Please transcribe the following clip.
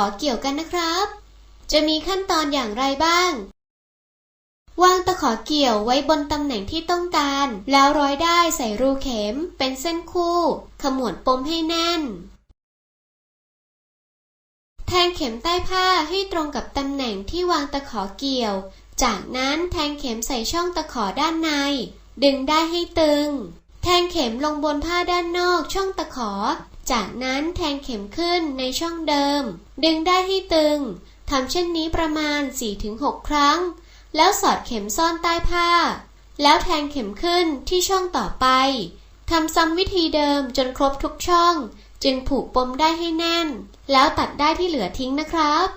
ขอเกี่ยวกันนะครับ จะมีขั้นตอนอย่างไรบ้าง วางตะขอเกี่ยวไว้บนตำแหน่งที่ต้องการ แล้วร้อยได้ใส่รูเข็ม เป็นเส้นคู่ ขมวดปมให้แน่น แทงเข็มใต้ผ้าให้ตรงกับตำแหน่งที่วางตะขอเกี่ยว จากนั้นแทงเข็มใส่ช่องตะขอด้านใน ดึงได้ให้ตึง แทงเข็มลงบนผ้าด้านนอกช่องตะขอ จากนั้นแทงเข็มขึ้นในช่องเดิม ดึงได้ให้ตึง ทำเช่นนี้ประมาณ 4-6 ครั้ง แล้วสอดเข็มซ่อนใต้ผ้า แล้วแทงเข็มขึ้นที่ช่องต่อไป ทำซ้ำวิธีเดิมจนครบทุกช่อง จึงผูกปมได้ให้แน่น แล้วตัดได้ที่เหลือทิ้งนะครับ